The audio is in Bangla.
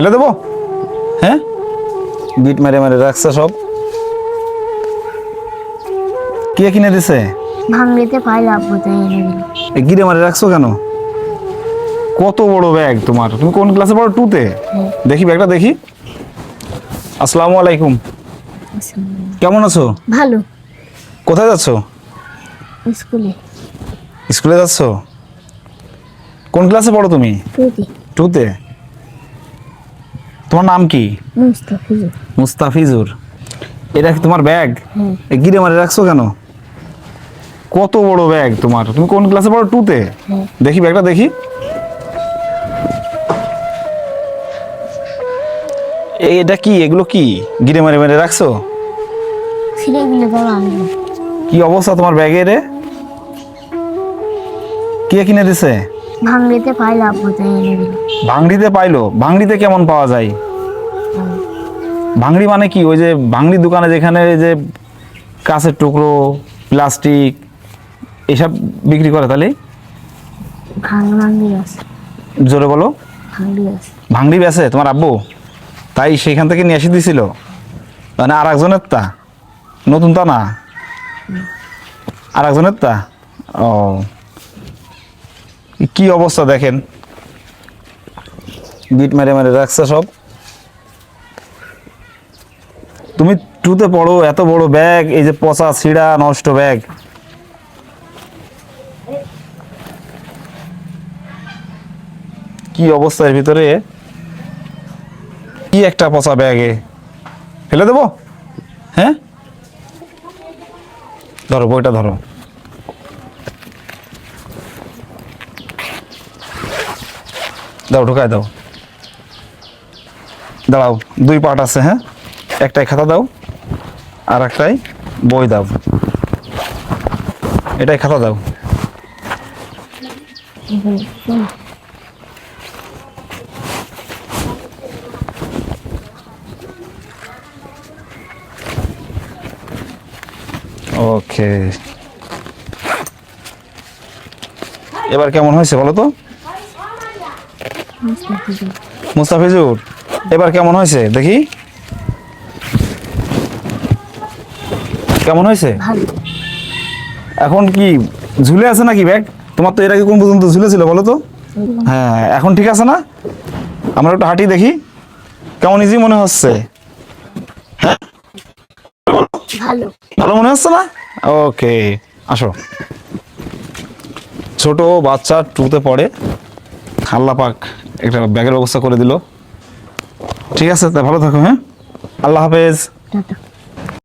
ফেলে দেবো? হ্যাঁ? বিট মেরে মেরে রাখছে সব। কে কিনে দিছে? ভাঙড়িতে পাই আব্বু তাই এনে দিল এ গিরে মারে রাখছো কেন? কত বড় ব্যাগ তোমার। তুমি কোন ক্লাসে পড়ো? টুতে দেখি ব্যাগটা দেখি। আসসালামু আলাইকুম। কেমন আছো? ভালো। কোথায় যাচ্ছো? স্কুলে। স্কুলে যাচ্ছো? কোন ক্লাসে পড়ো তুমি? প্রীতি টুতে তোমার নাম কি? মুস্তাফিজুর। মুস্তাফিজুর। এটা কি তোমার ব্যাগ? হ্যাঁ। গিরে মারে রাখছো কেন? কত বড় ব্যাগ তোমার। তুমি কোন ক্লাসে পড়ো? টুতে হ্যাঁ। দেখি ব্যাগটা দেখি। এটা কি? এগুলো কি? গিরে মারে মেরে রাখছো? কি অবস্থা তোমার ব্যাগে রে? কে কিনে দিছে? ভাঙড়িতে পাই আব্বু তাই ভাঙড়িতে পাইলো। ভাঙড়িতে কেমন পাওয়া যায়? ভাঙড়ি মানে কি? ওই যে ভাঙড়ি দোকানে যেখানে যে কাঁচের টুকরো প্লাস্টিক এসব বিক্রি করে তাহলে? জোরে বলো। ভাঙড়ি বেছে তোমার আব্বু? তাই সেখান থেকে নিয়ে এসে দিছিল। মানে আর একজনের তা? নতুন তা না? আর একজনের তা? ও। কি অবস্থা দেখেন? বিট মেরে মেরে রাখছে সব। তুমি টুতে পড়ো, এত বড় ব্যাগ এই যে পচা ছিঁড়া, নষ্ট ব্যাগ কি অবস্থার ভিতরে? কি একটা পচা ব্যাগে ফেলে দেবো? হ্যাঁ? ধরো, বইটা ধরো। দাও, ঢুকায় দাও। দাঁড়াও, দুই পার্ট আছে হ্যাঁ? একটাই খাতা দাও, আর একটাই বই দাও। এটাই খাতা দাও। ওকে। এবার কেমন হয়েছে বলো তো? মুস্তাফিজুর। এবার কেমন হয়েছে? দেখি। কেমন হয়েছে? এখন কি ঝুলে আছে নাকি ব্যাগ তোমার তো এর আগে কোন পর্যন্ত ঝুলেছিল বলো তো? হ্যাঁ এখন ঠিক আছে না? আমরা একটু হাঁটি দেখি। কেমন ইজি মনে হচ্ছে? ভালো। ভালো মনে হচ্ছে না? ওকে আসো। ছোট বাচ্চা টুতে পড়ে। আল্লাহ পাক একটা ব্যাগের ব্যবস্থা করে দিল। ঠিক আছে তা ভালো থাকো হ্যাঁ? আল্লাহ হাফেজ।